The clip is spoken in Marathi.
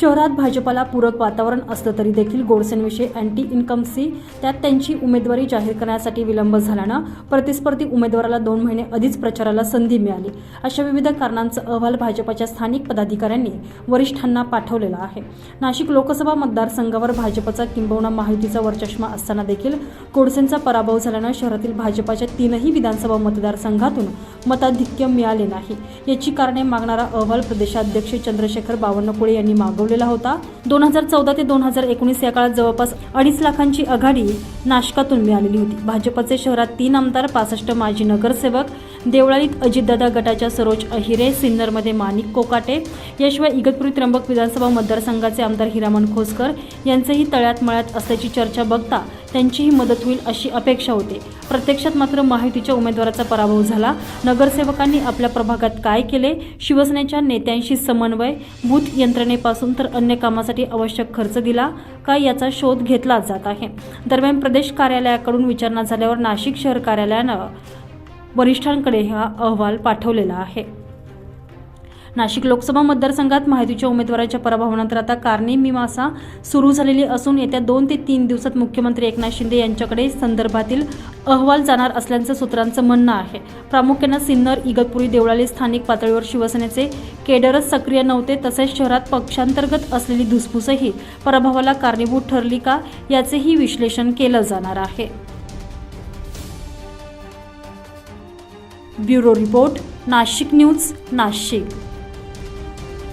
शहरात भाजपाला पूरक वातावरण असलं तरी देखील गोडसेंविषयी अँटी इन्कमसी त्यात त्यांची उमेदवारी जाहीर करण्यासाठी विलंब झाल्यानं प्रतिस्पर्धी उमेदवाराला दोन महिने आधीच प्रचाराला संधी मिळाली. अशा विविध कारणांचा अहवाल भाजपाच्या स्थानिक पदाधिकाऱ्यांनी वरिष्ठांना पाठवलेला आहे. नाशिक लोकसभा मतदारसंघावर भाजपचा किंबहुना महायुतीचा वरचष्मा असताना देखील गोडसेंचा पराभव झाल्यानं शहरातील भाजपाच्या तीनही विधानसभा मतदारसंघातून मताधिक्य मिळाले नाही. याची कारणे मागणारा अहवाल प्रदेशाध्यक्ष चंद्रशेखर बावनकुळे यांनी मागवलेला होता. दोन हजार चौदा ते दोन हजार एकोणीस या काळात जवळपास अडीच लाखांची आघाडी नाशकातून मिळालेली होती. भाजपचे शहरात तीन आमदार पासष्ट माजी नगरसेवक देवळालीत अजितदादा गटाच्या सरोज अहिरे सिन्नरमध्ये माणिक कोकाटे याशिवाय इगतपुरी त्र्यंबक विधानसभा मतदारसंघाचे आमदार हिरामन खोसकर यांचेही तळ्यात मळ्यात असल्याची चर्चा बघता त्यांचीही मदत होईल अशी अपेक्षा होते. प्रत्यक्षात मात्र महायुतीच्या उमेदवाराचा पराभव झाला. नगरसेवकांनी आपल्या प्रभागात काय केले? शिवसेनेच्या नेत्यांशी समन्वय बूथ यंत्रणेपासून तर अन्य कामासाठी आवश्यक खर्च दिला का याचा शोध घेतला जात आहे. दरम्यान प्रदेश कार्यालयाकडून विचारणा झाल्यावर नाशिक शहर कार्यालयानं वरिष्ठांकडे हा अहवाल पाठवलेला आहे. नाशिक लोकसभा मतदारसंघात माहितीच्या उमेदवाराच्या पराभवानंतर आता कारणे मीमांसा सुरू झालेली असून येत्या दोन ते तीन दिवसात मुख्यमंत्री एकनाथ शिंदे यांच्याकडे संदर्भातील अहवाल जाणार असल्याचं सूत्रांचं म्हणणं आहे. प्रामुख्यानं सिन्नर इगतपुरी देवळाली स्थानिक पातळीवर शिवसेनेचे केडरच सक्रिय नव्हते तसेच शहरात पक्षांतर्गत असलेली धुसफूसही पराभवाला कारणीभूत ठरली का याचेही विश्लेषण केलं जाणार आहे. Bureau report Nashik news Nashik.